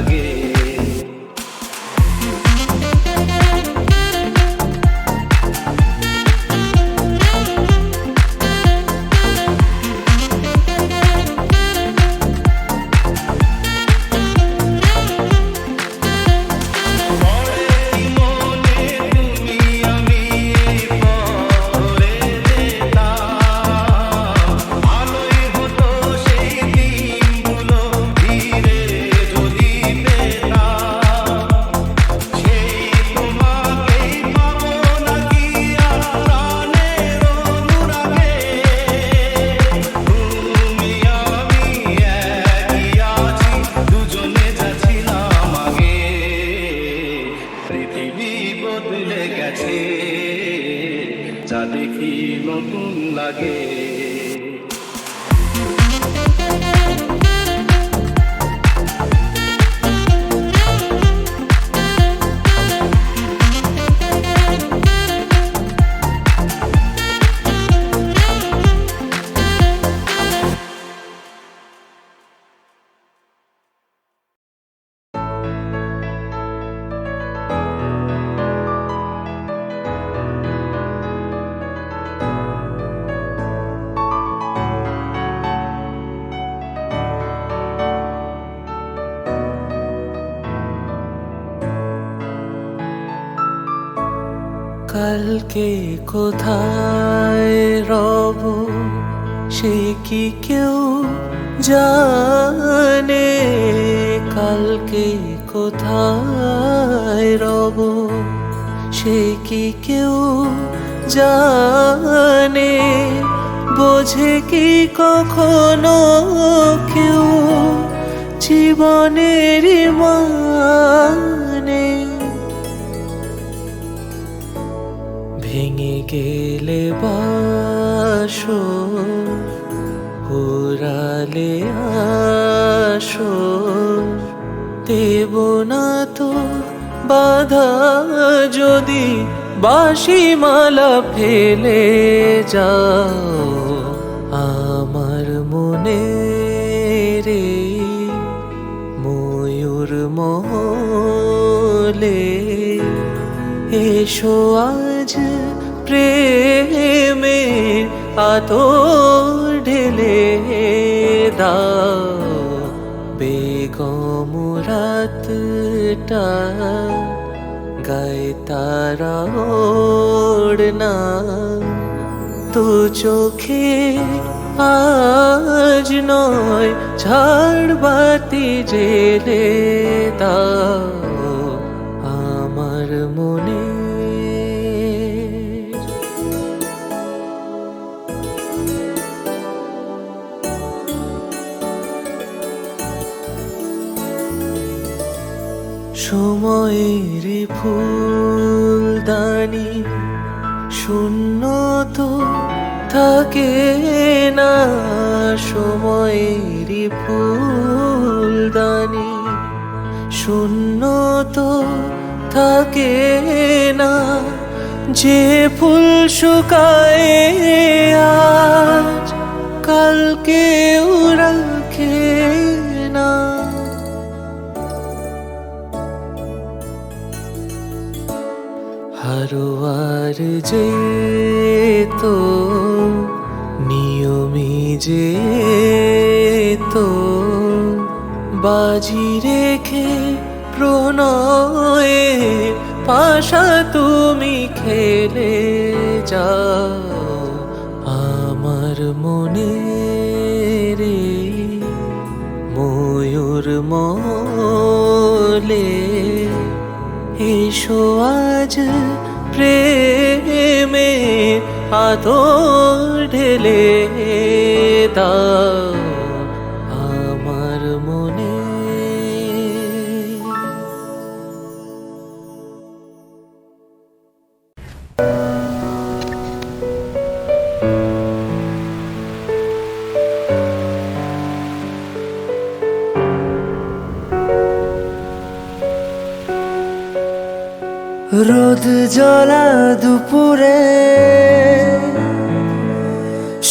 again. কালকে কোথায় রব সে কি কেউ জানে? কালকে কোথায় রব সে কি কেউ জানে? বোঝে কি কখনো কেউ? জীবনের মানে গেলে বাসো পুরালে আসো, দেব না তো বাধা যদি বাসি মালা ফেলে যাও আমার মনে রে, ময়ূর মহলে এসো আজ প্রেমে আতর ঢেলে দাও। বেগম রাতটা গায়ে তারা ওড়না। তো চোখে আজ নয়, ঝাড় বাতি জেলে দাও। সময়ের ফুলদানি শূন্য তো থাকে না সময়ের ফুলদানি শূন্য তো থাকে না যে ফুল শুকায় আজ কালকে রাখে হারোয়ার যে তো নিয়মে যে তো বাজি রেখে প্রণয়ে পাশা তুমি খেলে যাও আমার মনে রে, ময়ূর মলে। এসো আজ প্রেমে আদর ঢেলে দাও। জ্বলা দুপুরে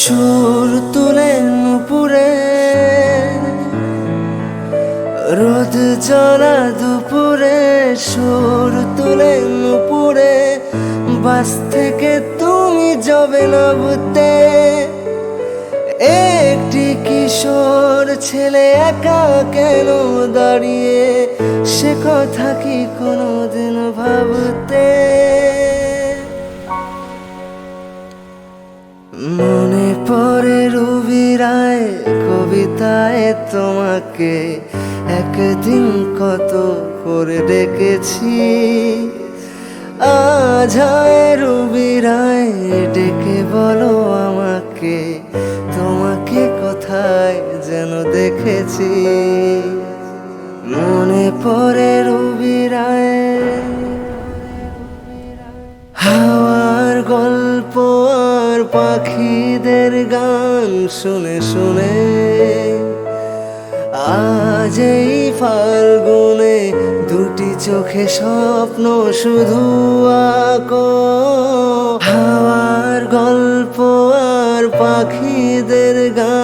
সুর তুলে নুপুরে। রোদ জলা দুপুরে সুর তুলে নুপুরে। বাস থেকে তুমি যাবে না বুঝতে। একটি কিশোর ছেলে একা কেন দাঁড়িয়ে? সে কথা কি কোনোদিন ভাবতে? মনে পড়ে রবি রায় কবিতায় তোমাকে। একদিন কত করে ডেকেছি। আজ রবি রায়, ডেকে বলো আমাকে। কোথায় যেন দেখেছি। মনে পড়ে রবি রায় হাওয়ার গল্প আর পাখিদের গান শুনে শুনে। আজ এই ফাল্গুনে দুটি চোখে স্বপ্ন শুধু আঁকো। হাওয়ার গল্প আর পাখিদের গান